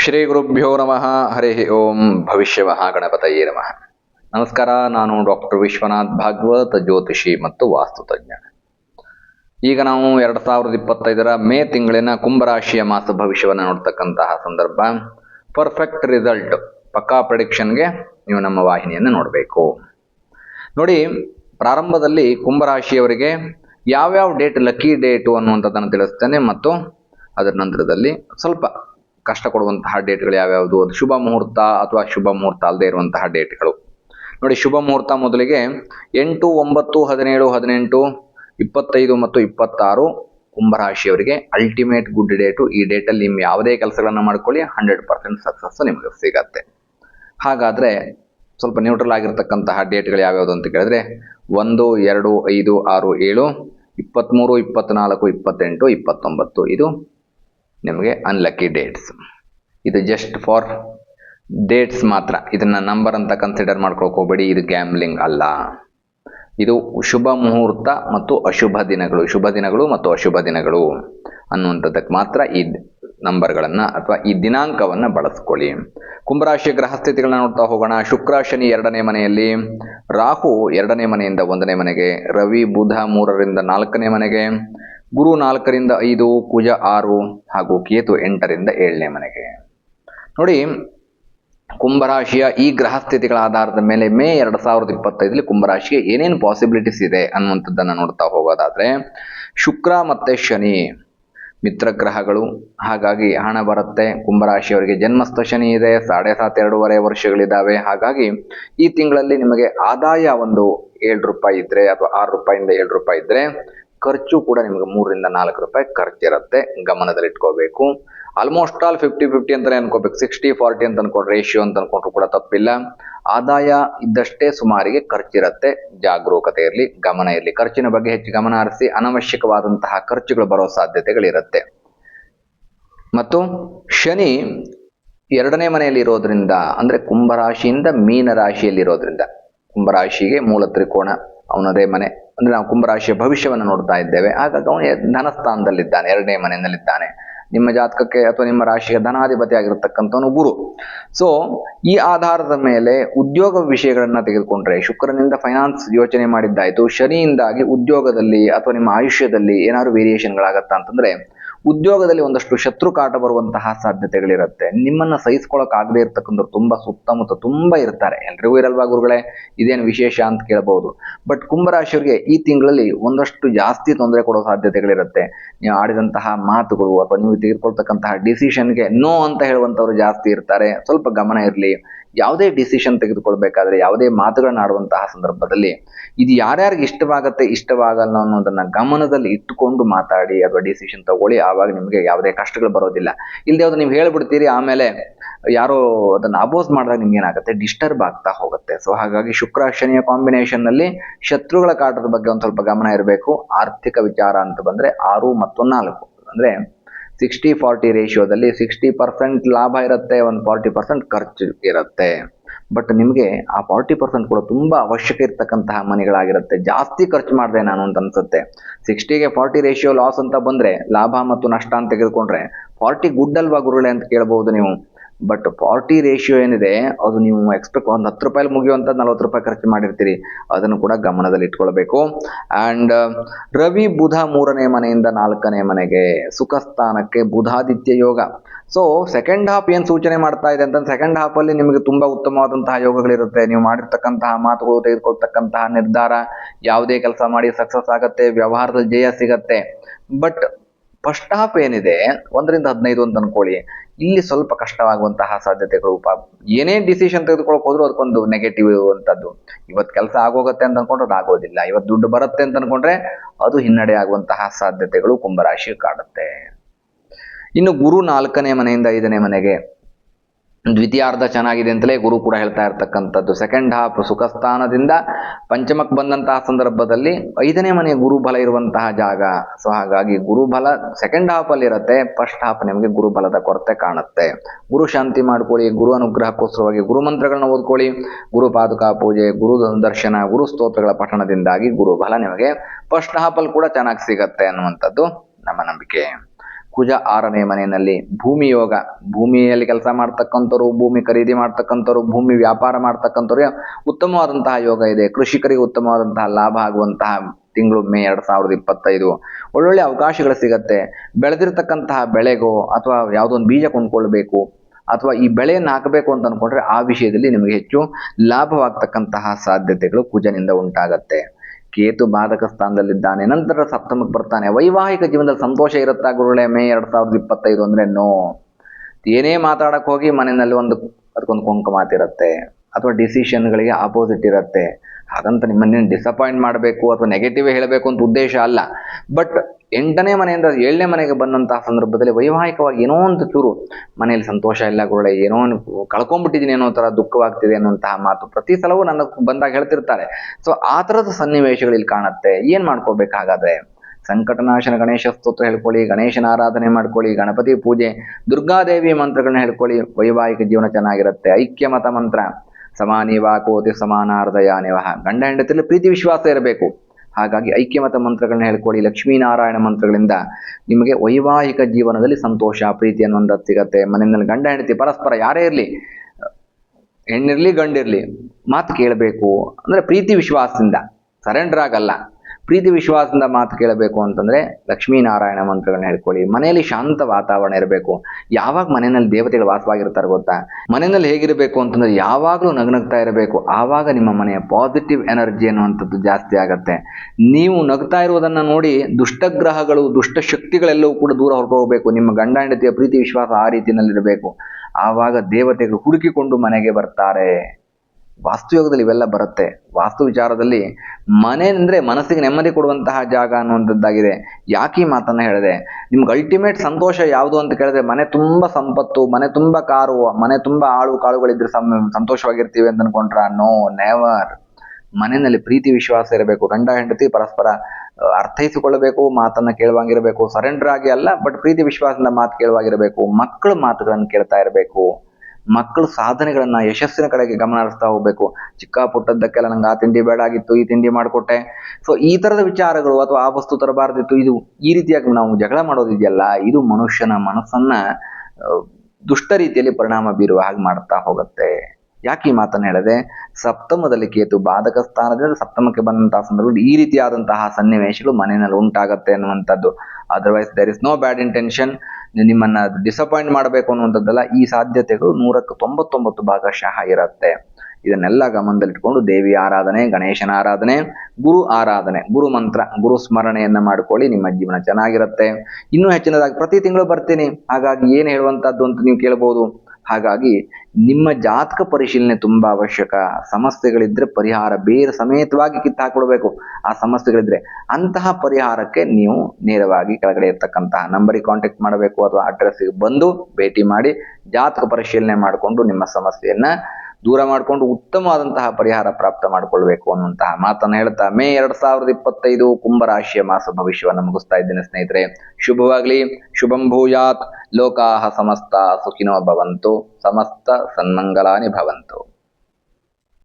ಶ್ರೀ ಗುರುಭ್ಯೋ ನಮಃ. ಹರಿ ಓಂ. ಭವಿಷ್ಯ ಮಹಾಗಣಪತಯೇ ನಮಃ. ನಮಸ್ಕಾರ, ನಾನು ಡಾಕ್ಟರ್ ವಿಶ್ವನಾಥ್ ಭಾಗವತ್, ಜ್ಯೋತಿಷಿ ಮತ್ತು ವಾಸ್ತುತಜ್ಞ ಈಗ ನಾವು ಎರಡ್ ಸಾವಿರದ ಇಪ್ಪತ್ತೈದರ ಮೇ ತಿಂಗಳಿನ ಕುಂಭರಾಶಿಯ ಮಾಸ ಭವಿಷ್ಯವನ್ನು ನೋಡ್ತಕ್ಕಂತಹ ಸಂದರ್ಭ. ಪರ್ಫೆಕ್ಟ್ ರಿಸಲ್ಟ್ ಪಕ್ಕಾ ಪ್ರೆಡಿಕ್ಷನ್ಗೆ ನೀವು ನಮ್ಮ ವಾಹಿನಿಯನ್ನು ನೋಡಬೇಕು. ನೋಡಿ, ಪ್ರಾರಂಭದಲ್ಲಿ ಕುಂಭರಾಶಿಯವರಿಗೆ ಯಾವ್ಯಾವ ಡೇಟ್ ಲಕ್ಕಿ ಡೇಟು ಅನ್ನುವಂಥದ್ದನ್ನು ತಿಳಿಸ್ತೇನೆ ಮತ್ತು ಅದರ ನಂತರದಲ್ಲಿ ಸ್ವಲ್ಪ ಕಷ್ಟ ಕೊಡುವಂತಹ ಡೇಟ್ಗಳು ಯಾವ್ಯಾವುದು? ಅದು ಶುಭ ಮುಹೂರ್ತ ಅಥವಾ ಶುಭ ಮುಹೂರ್ತ ಅಲ್ಲದೆ ಇರುವಂತಹ ಡೇಟ್ಗಳು ನೋಡಿ, ಶುಭ ಮುಹೂರ್ತ ಮೊದಲಿಗೆ ಎಂಟು, ಒಂಬತ್ತು, ಹದಿನೇಳು, ಹದಿನೆಂಟು, ಇಪ್ಪತ್ತೈದು ಮತ್ತು ಇಪ್ಪತ್ತಾರು ಕುಂಭರಾಶಿಯವರಿಗೆ ಅಲ್ಟಿಮೇಟ್ ಗುಡ್ ಡೇಟು ಈ ಡೇಟಲ್ಲಿ ನಿಮ್ಮ ಯಾವುದೇ ಕೆಲಸಗಳನ್ನು ಮಾಡ್ಕೊಳ್ಳಿ ಹಂಡ್ರೆಡ್ ಪರ್ಸೆಂಟ್ ಸಕ್ಸಸ್ ನಿಮಗೆ ಸಿಗತ್ತೆ. ಹಾಗಾದರೆ ಸ್ವಲ್ಪ ನ್ಯೂಟ್ರಲ್ ಆಗಿರ್ತಕ್ಕಂತಹ ಡೇಟ್ಗಳು ಯಾವ್ಯಾವುದು ಅಂತ ಕೇಳಿದ್ರೆ, ಒಂದು, ಎರಡು, ಐದು, ಆರು, ಏಳು ಇಪ್ಪತ್ತ್ಮೂರು ಇಪ್ಪತ್ತ್ನಾಲ್ಕು ಇಪ್ಪತ್ತೆಂಟು, ಇಪ್ಪತ್ತೊಂಬತ್ತು, ಇದು ನಿಮಗೆ ಅನ್ಲಕ್ಕಿ ಡೇಟ್ಸ್ ಇದು ಜಸ್ಟ್ ಫಾರ್ ಡೇಟ್ಸ್ ಮಾತ್ರ. ಇದನ್ನು ನಂಬರ್ ಅಂತ ಕನ್ಸಿಡರ್ ಮಾಡ್ಕೊಳಕ್ಕೆ ಇದು ಗ್ಯಾಮ್ಲಿಂಗ್ ಅಲ್ಲ. ಇದು ಶುಭ ಮುಹೂರ್ತ ಮತ್ತು ಅಶುಭ ದಿನಗಳು. ಶುಭ ದಿನಗಳು ಮತ್ತು ಅಶುಭ ದಿನಗಳು ಅನ್ನುವಂಥದ್ದಕ್ಕೆ ಮಾತ್ರ ಈ ನಂಬರ್ಗಳನ್ನು ಅಥವಾ ಈ ದಿನಾಂಕವನ್ನು ಬಳಸ್ಕೊಳ್ಳಿ. ಕುಂಭರಾಶಿಯ ಗ್ರಹ ಸ್ಥಿತಿಗಳನ್ನ ನೋಡ್ತಾ ಹೋಗೋಣ. ಶುಕ್ರ, ಶನಿ ಎರಡನೇ ಮನೆಯಲ್ಲಿ. ರಾಹು ಎರಡನೇ ಮನೆಯಿಂದ ಒಂದನೇ ಮನೆಗೆ. ರವಿ, ಬುಧ ಮೂರರಿಂದ ನಾಲ್ಕನೇ ಮನೆಗೆ. ಗುರು ನಾಲ್ಕರಿಂದ ಐದು ಕುಜ ಆರು ಹಾಗೂ ಕೇತು ಎಂಟರಿಂದ ಏಳನೇ ಮನೆಗೆ. ನೋಡಿ, ಕುಂಭರಾಶಿಯ ಈ ಗ್ರಹ ಸ್ಥಿತಿಗಳ ಆಧಾರದ ಮೇಲೆ ಮೇ ಎರಡು ಸಾವಿರದ ಇಪ್ಪತ್ತೈದರಲ್ಲಿ ಕುಂಭರಾಶಿಗೆ ಏನೇನು ಪಾಸಿಬಿಲಿಟೀಸ್ ಇದೆ ಅನ್ನುವಂಥದ್ದನ್ನು ನೋಡ್ತಾ ಹೋಗೋದಾದ್ರೆ, ಶುಕ್ರ ಮತ್ತೆ ಶನಿ ಮಿತ್ರ ಗ್ರಹಗಳು. ಹಾಗಾಗಿ ಹಣ ಬರುತ್ತೆ, ಕುಂಭರಾಶಿಯವರಿಗೆ ಜನ್ಮಸ್ಥ ಶನಿ ಇದೆ, ಸಾಡೆ ಸಾತ್ ಎರಡೂವರೆ ವರ್ಷಗಳಿದ್ದಾವೆ. ಹಾಗಾಗಿ ಈ ತಿಂಗಳಲ್ಲಿ ನಿಮಗೆ ಆದಾಯ ಒಂದು ಏಳು ರೂಪಾಯಿ ಇದ್ರೆ ಅಥವಾ ಆರು ರೂಪಾಯಿಂದ ಏಳು ರೂಪಾಯಿ ಇದ್ರೆ ಖರ್ಚು ಕೂಡ ನಿಮಗೆ ಮೂರರಿಂದ ನಾಲ್ಕು ರೂಪಾಯಿ ಖರ್ಚಿರುತ್ತೆ ಗಮನದಲ್ಲಿಟ್ಕೋಬೇಕು. ಆಲ್ಮೋಸ್ಟ್ ಆಲ್ ಫಿಫ್ಟಿ ಫಿಫ್ಟಿ ಅಂತಲೇ ಅನ್ಕೋಬೇಕು. ಸಿಕ್ಸ್ಟಿ ಫಾರ್ಟಿ ಅಂತ ಅನ್ಕೊಂಡು ರೇಷಿಯೋ ಅಂತ ಅನ್ಕೊಂಡ್ರು ಕೂಡ ತಪ್ಪಿಲ್ಲ. ಆದಾಯ ಇದ್ದಷ್ಟೇ ಸುಮಾರಿಗೆ ಖರ್ಚಿರುತ್ತೆ ಜಾಗರೂಕತೆ ಇರಲಿ ಗಮನ ಇರಲಿ. ಖರ್ಚಿನ ಬಗ್ಗೆ ಹೆಚ್ಚು ಗಮನ ಹರಿಸಿ, ಅನವಶ್ಯಕವಾದಂತಹ ಖರ್ಚುಗಳು ಬರೋ ಸಾಧ್ಯತೆಗಳಿರುತ್ತೆ. ಮತ್ತು ಶನಿ ಎರಡನೇ ಮನೆಯಲ್ಲಿ ಇರೋದ್ರಿಂದ ಅಂದ್ರೆ ಕುಂಭರಾಶಿಯಿಂದ ಮೀನ ರಾಶಿಯಲ್ಲಿ ಇರೋದ್ರಿಂದ ಕುಂಭರಾಶಿಗೆ ಮೂಲ ತ್ರಿಕೋಣ ಅವನದೇ ಮನೆ. ಅಂದ್ರೆ ನಾವು ಕುಂಭರಾಶಿಯ ಭವಿಷ್ಯವನ್ನು ನೋಡ್ತಾ ಇದ್ದೇವೆ. ಹಾಗಾಗಿ ಅವನು ಧನಸ್ಥಾನದಲ್ಲಿದ್ದಾನೆ. ಎರಡನೇ ಮನೆಯಲ್ಲಿದ್ದಾನೆ. ನಿಮ್ಮ ಜಾತಕಕ್ಕೆ ಅಥವಾ ನಿಮ್ಮ ರಾಶಿಯ ಧನಾಧಿಪತಿ ಆಗಿರತಕ್ಕಂಥವನು ಗುರು. ಸೊ ಈ ಆಧಾರದ ಮೇಲೆ ಉದ್ಯೋಗ ವಿಷಯಗಳನ್ನ ತೆಗೆದುಕೊಂಡ್ರೆ, ಶುಕ್ರನಿಂದ ಫೈನಾನ್ಸ್ ಯೋಚನೆ ಮಾಡಿದ್ದಾಯಿತು. ಶನಿಯಿಂದಾಗಿ ಉದ್ಯೋಗದಲ್ಲಿ ಅಥವಾ ನಿಮ್ಮ ಆಯುಷ್ಯದಲ್ಲಿ ಏನಾದ್ರು ವೇರಿಯೇಷನ್ಗಳಾಗತ್ತಾ ಅಂತಂದ್ರೆ ಉದ್ಯೋಗದಲ್ಲಿ ಒಂದಷ್ಟು ಶತ್ರು ಕಾಟ ಬರುವಂತಹ ಸಾಧ್ಯತೆಗಳಿರುತ್ತೆ. ನಿಮ್ಮನ್ನ ಸಹಿಸ್ಕೊಳಕ್ ಆಗದೆ ಇರ್ತಕ್ಕಂಥವ್ರು ತುಂಬಾ ಸುತ್ತಮುತ್ತ ತುಂಬಾ ಇರ್ತಾರೆ. ಎಲ್ರಿಗೂ ಇರಲ್ವಾ ಗುರುಗಳೇ? ಇದೇನು ವಿಶೇಷ ಅಂತ ಕೇಳಬಹುದು. ಬಟ್ ಕುಂಭರಾಶಿಯವರಿಗೆ ಈ ತಿಂಗಳಲ್ಲಿ ಒಂದಷ್ಟು ಜಾಸ್ತಿ ತೊಂದರೆ ಕೊಡೋ ಸಾಧ್ಯತೆಗಳಿರುತ್ತೆ. ನೀವು ಆಡಿದಂತಹ ಮಾತುಗಳು ಅಥವಾ ನೀವು ತೆಗೆದುಕೊಳ್ತಕ್ಕಂತಹ ಡಿಸಿಷನ್ಗೆ ನೋ ಅಂತ ಹೇಳುವಂತವ್ರು ಜಾಸ್ತಿ ಇರ್ತಾರೆ. ಸ್ವಲ್ಪ ಗಮನ ಇರಲಿ. ಯಾವುದೇ ಡಿಸಿಷನ್ ತೆಗೆದುಕೊಳ್ಬೇಕಾದ್ರೆ ಯಾವುದೇ ಮಾತುಗಳನ್ನ ಆಡುವಂತಹ ಸಂದರ್ಭದಲ್ಲಿ ಇದು ಯಾರ್ಯಾರಿಗೆ ಇಷ್ಟವಾಗತ್ತೆ, ಇಷ್ಟವಾಗಲ್ಲ ಅನ್ನೋದನ್ನ ಗಮನದಲ್ಲಿ ಇಟ್ಟುಕೊಂಡು ಮಾತಾಡಿ, ಅಥವಾ ಡಿಸಿಷನ್ ತಗೊಳ್ಳಿ. ಆವಾಗ ನಿಮಗೆ ಯಾವುದೇ ಕಷ್ಟಗಳು ಬರೋದಿಲ್ಲ. ಇಲ್ಲದೆ ಅದು ನೀವು ಹೇಳ್ಬಿಡ್ತೀರಿ, ಆಮೇಲೆ ಯಾರೋ ಅದನ್ನ ಅಪೋಸ್ ಮಾಡಿದಾಗ ನಿಮ್ಗೆ ಏನಾಗುತ್ತೆ? ಡಿಸ್ಟರ್ಬ್ ಆಗ್ತಾ ಹೋಗುತ್ತೆ. ಸೊ ಹಾಗಾಗಿ ಶುಕ್ರ ಶನಿಯ ಕಾಂಬಿನೇಷನ್ನಲ್ಲಿ ಶತ್ರುಗಳ ಕಾಟದ ಬಗ್ಗೆ ಒಂದು ಸ್ವಲ್ಪ ಗಮನ ಇರಬೇಕು. ಆರ್ಥಿಕ ವಿಚಾರ ಅಂತ ಬಂದ್ರೆ ಆರು ಮತ್ತು ನಾಲ್ಕು. ಅಂದ್ರೆ ಸಿಕ್ಸ್ಟಿ ಫಾರ್ಟಿ ರೇಷಿಯೋದಲ್ಲಿ ಸಿಕ್ಸ್ಟಿ ಪರ್ಸೆಂಟ್ ಲಾಭ ಇರುತ್ತೆ, ಒಂದು ಫಾರ್ಟಿ ಪರ್ಸೆಂಟ್ ಖರ್ಚು ಇರುತ್ತೆ. ಬಟ್ ನಿಮಗೆ ಆ ಫಾರ್ಟಿ ಪರ್ಸೆಂಟ್ ಕೂಡ ತುಂಬ ಅವಶ್ಯಕ ಇರ್ತಕ್ಕಂತಹ ಮನೆಗಳಾಗಿರುತ್ತೆ. ಜಾಸ್ತಿ ಖರ್ಚು ಮಾಡಿದೆ ನಾನು ಅಂತ ಅನ್ಸುತ್ತೆ. ಸಿಕ್ಸ್ಟಿಗೆ ಫಾರ್ಟಿ ರೇಷಿಯೋ ಲಾಸ್ ಅಂತ ಬಂದರೆ ಲಾಭ ಮತ್ತು ನಷ್ಟ ಅಂತ ತೆಗೆದುಕೊಂಡ್ರೆ ಫಾರ್ಟಿ ಗುಡ್ ಅಲ್ವಾ ಗುರುಳೆ ಅಂತ ಕೇಳಬಹುದು ನೀವು. ಬಟ್ ಫಾರ್ಟಿ ರೇಷಿಯೋ ಏನಿದೆ, ಅದು ನೀವು ಎಕ್ಸ್ಪೆಕ್ಟ್ ಒಂದು ಹತ್ತು ರೂಪಾಯಿ ಮುಗಿಯುವಂಥ ನಲ್ವತ್ತು ರೂಪಾಯಿ ಖರ್ಚು ಮಾಡಿರ್ತೀರಿ. ಅದನ್ನು ಕೂಡ ಗಮನದಲ್ಲಿ ಇಟ್ಕೊಳ್ಬೇಕು. ಆ್ಯಂಡ್ ರವಿ ಬುಧ ಮೂರನೇ ಮನೆಯಿಂದ ನಾಲ್ಕನೇ ಮನೆಗೆ ಸುಖ ಸ್ಥಾನಕ್ಕೆ ಬುಧಾದಿತ್ಯ ಯೋಗ. ಸೊ ಸೆಕೆಂಡ್ ಹಾಫ್ ಏನು ಸೂಚನೆ ಮಾಡ್ತಾ ಇದೆ ಅಂತ ಸೆಕೆಂಡ್ ಹಾಫಲ್ಲಿ ನಿಮಗೆ ತುಂಬ ಉತ್ತಮವಾದಂತಹ ಯೋಗಗಳಿರುತ್ತೆ. ನೀವು ಮಾಡಿರ್ತಕ್ಕಂತಹ ಮಾತುಗಳು, ತೆಗೆದುಕೊಳ್ತಕ್ಕಂತಹ ನಿರ್ಧಾರ, ಯಾವುದೇ ಕೆಲಸ ಮಾಡಿ ಸಕ್ಸಸ್ ಆಗುತ್ತೆ, ವ್ಯವಹಾರದಲ್ಲಿ ಜಯ ಸಿಗತ್ತೆ. ಬಟ್ ಫಸ್ಟ್ ಹಾಫ್ ಏನಿದೆ, ಒಂದರಿಂದ ಹದಿನೈದು ಅಂತ ಅನ್ಕೊಳ್ಳಿ. ಇಲ್ಲಿ ಸ್ವಲ್ಪ ಕಷ್ಟವಾಗುವಂತಹ ಸಾಧ್ಯತೆಗಳು ಪಾಪ ಏನೇ ಡಿಸಿಷನ್ ತೆಗೆದುಕೊಳ್ಳೋಕೆ ಹೋದ್ರು ಅದಕ್ಕೊಂದು ನೆಗೆಟಿವ್ ಇರುವಂತದ್ದು ಇವತ್ತು ಕೆಲಸ ಆಗೋಗುತ್ತೆ ಅಂತ ಅನ್ಕೊಂಡ್ರೆ ಅದು ಆಗೋದಿಲ್ಲ. ಇವತ್ತು ದುಡ್ಡು ಬರುತ್ತೆ ಅಂತ ಅನ್ಕೊಂಡ್ರೆ ಅದು ಹಿನ್ನಡೆ ಆಗುವಂತಹ ಸಾಧ್ಯತೆಗಳು ಕುಂಭರಾಶಿ ಕಾಡುತ್ತೆ. ಇನ್ನು ಗುರು ನಾಲ್ಕನೇ ಮನೆಯಿಂದ ಐದನೇ ಮನೆಗೆ ದ್ವಿತೀಯಾರ್ಧ ಚೆನ್ನಾಗಿದೆ ಅಂತಲೇ ಗುರು ಕೂಡ ಹೇಳ್ತಾ ಇರ್ತಕ್ಕಂಥದ್ದು. ಸೆಕೆಂಡ್ ಹಾಫ್ ಸುಖಸ್ಥಾನದಿಂದ ಪಂಚಮಕ್ಕೆ ಬಂದಂತಹ ಸಂದರ್ಭದಲ್ಲಿ ಐದನೇ ಮನೆ ಗುರುಬಲ ಇರುವಂತಹ ಜಾಗ. ಸೊ ಹಾಗಾಗಿ ಗುರುಬಲ ಸೆಕೆಂಡ್ ಹಾಫ್ ಅಲ್ಲಿ ಇರುತ್ತೆ ಫಸ್ಟ್ ಹಾಫ್ ನಿಮಗೆ ಗುರುಬಲದ ಕೊರತೆ ಕಾಣುತ್ತೆ. ಗುರು ಶಾಂತಿ ಮಾಡ್ಕೊಳ್ಳಿ, ಗುರು ಅನುಗ್ರಹಕ್ಕೋಸ್ಕರವಾಗಿ ಗುರು ಮಂತ್ರಗಳನ್ನ ಓದ್ಕೊಳ್ಳಿ, ಗುರು ಪಾದುಕಾ ಪೂಜೆ, ಗುರು ದರ್ಶನ, ಗುರು ಸ್ತೋತ್ರಗಳ ಪಠಣದಿಂದಾಗಿ ಗುರುಬಲ ನಿಮಗೆ ಫಸ್ಟ್ ಹಾಫ್ ಅಲ್ಲಿ ಕೂಡ ಚೆನ್ನಾಗಿ ಸಿಗತ್ತೆ ಅನ್ನುವಂಥದ್ದು ನಮ್ಮ ನಂಬಿಕೆ. ಕುಜ ಆರನೇ ಮನೆಯಲ್ಲಿ ಭೂಮಿ ಯೋಗ. ಭೂಮಿಯಲ್ಲಿ ಕೆಲಸ ಮಾಡ್ತಕ್ಕಂಥವ್ರು, ಭೂಮಿ ಖರೀದಿ ಮಾಡ್ತಕ್ಕಂಥವ್ರು, ಭೂಮಿ ವ್ಯಾಪಾರ ಮಾಡ್ತಕ್ಕಂಥವ್ರಿಗೆ ಉತ್ತಮವಾದಂತಹ ಯೋಗ ಇದೆ. ಕೃಷಿಕರಿಗೆ ಉತ್ತಮವಾದಂತಹ ಲಾಭ ಆಗುವಂತಹ ತಿಂಗಳು ಮೇ ಎರಡು ಸಾವಿರದ ಇಪ್ಪತ್ತೈದು. ಒಳ್ಳೊಳ್ಳೆ ಅವಕಾಶಗಳು ಸಿಗತ್ತೆ. ಬೆಳೆದಿರ್ತಕ್ಕಂತಹ ಬೆಳೆಗೋ ಅಥವಾ ಯಾವುದೋ ಬೀಜ ಕೊಂಡ್ಕೊಳ್ಬೇಕು ಅಥವಾ ಈ ಬೆಳೆಯನ್ನು ಹಾಕಬೇಕು ಅಂತ ಅನ್ಕೊಂಡ್ರೆ ಆ ವಿಷಯದಲ್ಲಿ ನಿಮಗೆ ಹೆಚ್ಚು ಲಾಭವಾಗ್ತಕ್ಕಂತಹ ಸಾಧ್ಯತೆಗಳು ಕುಜನಿಂದ ಉಂಟಾಗತ್ತೆ. ಕೇತು ಬಾಧಕ ಸ್ಥಾನದಲ್ಲಿದ್ದಾನೆ. ನಂತರ ಸಪ್ತಮಕ್ಕೆ ಬರ್ತಾನೆ. ವೈವಾಹಿಕ ಜೀವನದಲ್ಲಿ ಸಂತೋಷ ಇರುತ್ತಾ ಗುರುಳೆ ಮೇ ಎರಡ್ ಸಾವಿರದ ಇಪ್ಪತ್ತೈದು ಅಂದ್ರೆ ನೋ ಏನೇ ಮಾತಾಡಕ್ ಹೋಗಿ ಮನೆಯಲ್ಲಿ ಒಂದು ಅದಕ್ಕೊಂದು ಕೊಂಕ ಮಾತಿರುತ್ತೆ. ಅಥವಾ ಡಿಸಿಷನ್ಗಳಿಗೆ ಆಪೋಸಿಟ್ ಇರುತ್ತೆ. ಹಾಗಂತ ನಿಮ್ಮನ್ನೇನು ಡಿಸಪಾಯಿಂಟ್ ಮಾಡಬೇಕು ಅಥವಾ ನೆಗೆಟಿವ್ ಹೇಳಬೇಕು ಅಂತ ಉದ್ದೇಶ ಅಲ್ಲ. ಬಟ್ ಎಂಟನೇ ಮನೆಯಿಂದ ಏಳನೇ ಮನೆಗೆ ಬಂದಂತಹ ಸಂದರ್ಭದಲ್ಲಿ ವೈವಾಹಿಕವಾಗಿ ಏನೋ ಒಂದು ಚೂರು ಮನೆಯಲ್ಲಿ ಸಂತೋಷ ಇಲ್ಲ ಗುರುಳೆ ಏನೋ ಕಳ್ಕೊಂಡ್ಬಿಟ್ಟಿದ್ದೀನಿ ಅನ್ನೋ ಥರ ದುಃಖವಾಗ್ತಿದೆ ಅನ್ನುವಂತಹ ಮಾತು ಪ್ರತಿ ಸಲವೂ ನನ್ನ ಬಂದಾಗ ಹೇಳ್ತಿರ್ತಾರೆ. ಸೊ ಆ ಥರದ ಸನ್ನಿವೇಶಗಳು ಇಲ್ಲಿ ಕಾಣುತ್ತೆ. ಏನು ಮಾಡ್ಕೋಬೇಕಾಗಾದ್ರೆ? ಸಂಕಟನಾಶನ, ಗಣೇಶ ಸ್ತೋತ್ರ ಹೇಳ್ಕೊಳ್ಳಿ, ಗಣೇಶನ ಆರಾಧನೆ ಮಾಡ್ಕೊಳ್ಳಿ, ಗಣಪತಿ ಪೂಜೆ, ದುರ್ಗಾದೇವಿ ಮಂತ್ರಗಳನ್ನ ಹೇಳ್ಕೊಳ್ಳಿ, ವೈವಾಹಿಕ ಜೀವನ ಚೆನ್ನಾಗಿರುತ್ತೆ. ಐಕ್ಯ ಮತ ಮಂತ್ರ. ಸಮಾನಿವಾ ಕೋತಿ ಸಮಾನಾರ್ಧಯ ನಿವಹ. ಗಂಡ ಹೆಂಡತಿಯಲ್ಲಿ ಪ್ರೀತಿ ವಿಶ್ವಾಸ ಇರಬೇಕು. ಹಾಗಾಗಿ ಐಕ್ಯಮತ ಮಂತ್ರಗಳನ್ನ ಹೇಳ್ಕೊಳ್ಳಿ ಲಕ್ಷ್ಮೀನಾರಾಯಣ ಮಂತ್ರಗಳಿಂದ ನಿಮಗೆ ವೈವಾಹಿಕ ಜೀವನದಲ್ಲಿ ಸಂತೋಷ, ಪ್ರೀತಿ ಅನ್ನುವಂಥದ್ದು ಸಿಗತ್ತೆ ಮನೆಯಲ್ಲಿ ಗಂಡ, ಹೆಂಡತಿ, ಪರಸ್ಪರ ಯಾರೇ ಇರಲಿ, ಹೆಣ್ಣಿರಲಿ ಗಂಡಿರಲಿ, ಮಾತು ಕೇಳಬೇಕು. ಅಂದ್ರೆ ಪ್ರೀತಿ ವಿಶ್ವಾಸದಿಂದ ಸರೆಂಡರ್ ಆಗಲ್ಲ. ಪ್ರೀತಿ ವಿಶ್ವಾಸದಿಂದ ಮಾತು ಕೇಳಬೇಕು ಅಂತಂದ್ರೆ ಲಕ್ಷ್ಮೀನಾರಾಯಣ ಮಂತ್ರಗಳನ್ನ ಹೇಳ್ಕೊಳ್ಳಿ. ಮನೆಯಲ್ಲಿ ಶಾಂತ ವಾತಾವರಣ ಇರಬೇಕು. ಯಾವಾಗ ಮನೆಯಲ್ಲಿ ದೇವತೆಗಳು ವಾಸವಾಗಿರ್ತಾರೆ ಗೊತ್ತಾ? ಮನೆಯಲ್ಲಿ ಹೇಗಿರಬೇಕು ಅಂತಂದ್ರೆ ಯಾವಾಗಲೂ ನಗ್ನಗ್ತಾ ಇರಬೇಕು. ಆವಾಗ ನಿಮ್ಮ ಮನೆಯ ಪಾಸಿಟಿವ್ ಎನರ್ಜಿ ಅನ್ನುವಂಥದ್ದು ಜಾಸ್ತಿ ಆಗುತ್ತೆ. ನೀವು ನಗ್ತಾ ಇರುವುದನ್ನು ನೋಡಿ ದುಷ್ಟಗ್ರಹಗಳು ದುಷ್ಟ ಶಕ್ತಿಗಳೆಲ್ಲವೂ ಕೂಡ ದೂರ ಹೋಗಬೇಕು. ನಿಮ್ಮ ಗಂಡ ಹೆಂಡತಿಯ ಪ್ರೀತಿ ವಿಶ್ವಾಸ ಆ ರೀತಿಯಲ್ಲಿರಬೇಕು. ಆವಾಗ ದೇವತೆಗಳು ಹುಡುಕಿಕೊಂಡು ಮನೆಗೆ ಬರ್ತಾರೆ. ವಾಸ್ತುಯೋಗದಲ್ಲಿ ಇವೆಲ್ಲ ಬರುತ್ತೆ. ವಾಸ್ತು ವಿಚಾರದಲ್ಲಿ ಮನೆ ಅಂದರೆ ಮನಸ್ಸಿಗೆ ನೆಮ್ಮದಿ ಕೊಡುವಂತಹ ಜಾಗ ಅನ್ನುವಂಥದ್ದಾಗಿದೆ. ಯಾಕೆ ಈ ಮಾತನ್ನ ಹೇಳಿದೆ? ನಿಮ್ಗೆ ಅಲ್ಟಿಮೇಟ್ ಸಂತೋಷ ಯಾವುದು ಅಂತ ಕೇಳಿದ್ರೆ ಮನೆ ತುಂಬ ಸಂಪತ್ತು, ಮನೆ ತುಂಬ ಕಾರು ಮನೆ ತುಂಬ ಆಳು ಕಾಳುಗಳಿದ್ರೆ ಸಂ, ಸಂತೋಷವಾಗಿರ್ತೀವಿ ಅಂತ ಅನ್ಕೊಂಡ್ರ? ನೋ ನೆವರ್ ಮನೆಯಲ್ಲಿ ಪ್ರೀತಿ, ವಿಶ್ವಾಸ ಇರಬೇಕು. ಗಂಡ, ಹೆಂಡತಿ ಪರಸ್ಪರ ಅರ್ಥೈಸಿಕೊಳ್ಳಬೇಕು, ಮಾತನ್ನ ಕೇಳುವಂಗಿರಬೇಕು. ಸರೆಂಡರ್ ಆಗಿ ಅಲ್ಲ, ಬಟ್ ಪ್ರೀತಿ, ವಿಶ್ವಾಸದಿಂದ ಮಾತು ಕೇಳುವಾಗಿರಬೇಕು. ಮಕ್ಕಳ ಮಾತುಗಳನ್ನು ಕೇಳ್ತಾ ಇರಬೇಕು. ಮಕ್ಕಳು ಸಾಧನೆಗಳನ್ನ ಯಶಸ್ಸಿನ ಕಡೆಗೆ ಗಮನ ಹರಿಸ್ತಾ ಹೋಗ್ಬೇಕು. ಚಿಕ್ಕ ಪುಟ್ಟದ್ದಕ್ಕೆಲ್ಲ ನಂಗೆ ಆ ತಿಂಡಿ ಬೇಡ ಆಗಿತ್ತು, ಈ ತಿಂಡಿ ಮಾಡಿಕೊಟ್ಟೆ. ಸೊ ಈ ತರದ ವಿಚಾರಗಳು ಅಥವಾ ಆ ವಸ್ತು ತರಬಾರ್ದಿತ್ತು, ಇದು ಈ ರೀತಿಯಾಗಿ ನಾವು ಜಗಳ ಮಾಡೋದಿದೆಯಲ್ಲ, ಇದು ಮನುಷ್ಯನ ಮನಸ್ಸನ್ನ ದುಷ್ಟ ರೀತಿಯಲ್ಲಿ ಪರಿಣಾಮ ಬೀರುವ ಹಾಗೆ ಮಾಡ್ತಾ ಹೋಗುತ್ತೆ. ಯಾಕೆ ಈ ಮಾತನ್ನು ಹೇಳಿದೆ? ಸಪ್ತಮದಲ್ಲಿ ಕೇತು ಬಾಧಕ ಸ್ಥಾನದಿಂದ ಸಪ್ತಮಕ್ಕೆ ಬಂದಂತಹ ಸಂದರ್ಭದಲ್ಲಿ ಈ ರೀತಿಯಾದಂತಹ ಸನ್ನಿವೇಶಗಳು ಮನೆಯಲ್ಲಿ ಉಂಟಾಗತ್ತೆ ಅನ್ನುವಂಥದ್ದು. Otherwise there is no bad intention ನಿಮ್ಮನ್ನ ಡಿಸಪಾಯಿಂಟ್ ಮಾಡಬೇಕು ಅನ್ನುವಂಥದ್ದೆಲ್ಲ ಈ ಸಾಧ್ಯತೆಗಳು ನೂರಕ್ಕೆ ತೊಂಬತ್ತೊಂಬತ್ತು ಭಾಗಶಃ ಇರುತ್ತೆ. ಇದನ್ನೆಲ್ಲ ಗಮನದಲ್ಲಿಟ್ಕೊಂಡು ದೇವಿ ಆರಾಧನೆ, ಗಣೇಶನ ಆರಾಧನೆ, ಗುರು ಆರಾಧನೆ, ಗುರು ಮಂತ್ರ, ಗುರು ಸ್ಮರಣೆಯನ್ನು ಮಾಡ್ಕೊಳ್ಳಿ, ನಿಮ್ಮ ಜೀವನ ಚೆನ್ನಾಗಿರುತ್ತೆ. ಇನ್ನೂ ಹೆಚ್ಚಿನದಾಗಿ ಪ್ರತಿ ತಿಂಗಳು ಬರ್ತೀನಿ. ಹಾಗಾಗಿ ಏನು ಹೇಳುವಂಥದ್ದು ಅಂತ ನೀವು ಕೇಳ್ಬೋದು. ಹಾಗಾಗಿ ನಿಮ್ಮ ಜಾತಕ ಪರಿಶೀಲನೆ ತುಂಬಾ ಅವಶ್ಯಕ. ಸಮಸ್ಯೆಗಳಿದ್ರೆ ಪರಿಹಾರ ಬೇರೆ ಸಮೇತವಾಗಿ ಕಿತ್ತಾಕೊಡ್ಬೇಕು. ಆ ಸಮಸ್ಯೆಗಳಿದ್ರೆ ಅಂತಹ ಪರಿಹಾರಕ್ಕೆ ನೀವು ನೇರವಾಗಿ ಕೆಳಗಡೆ ಇರ್ತಕ್ಕಂತಹ ನಂಬರಿಗೆ ಕಾಂಟ್ಯಾಕ್ಟ್ ಮಾಡಬೇಕು ಅಥವಾ ಅಡ್ರೆಸ್ಸಿಗೆ ಬಂದು ಭೇಟಿ ಮಾಡಿ ಜಾತಕ ಪರಿಶೀಲನೆ ಮಾಡಿಕೊಂಡು ನಿಮ್ಮ ಸಮಸ್ಯೆಯನ್ನ ದೂರ ಮಾಡಿಕೊಂಡು ಉತ್ತಮವಾದಂತಹ ಪರಿಹಾರ ಪ್ರಾಪ್ತ ಮಾಡಿಕೊಳ್ಬೇಕು ಅನ್ನುವಂತಹ ಮಾತನ್ನು ಹೇಳ್ತಾ ಮೇ ಎರಡ್ ಸಾವಿರದ ಇಪ್ಪತ್ತೈದು ಕುಂಭರಾಶಿಯ ಮಾಸ ಭವಿಷ್ಯವನ್ನು ಮುಗಿಸ್ತಾ ಇದ್ದೇನೆ ಸ್ನೇಹಿತರೆ. ಶುಭವಾಗ್ಲಿ, ಶುಭಂ ಭೂಯಾತ್, ಲೋಕಾಹ ಸಮಸ್ತ ಸುಖಿನೋ ಭವಂತು, ಸಮಸ್ತ ಸನ್ಮಂಗಲಾನಿ ಭವಂತು.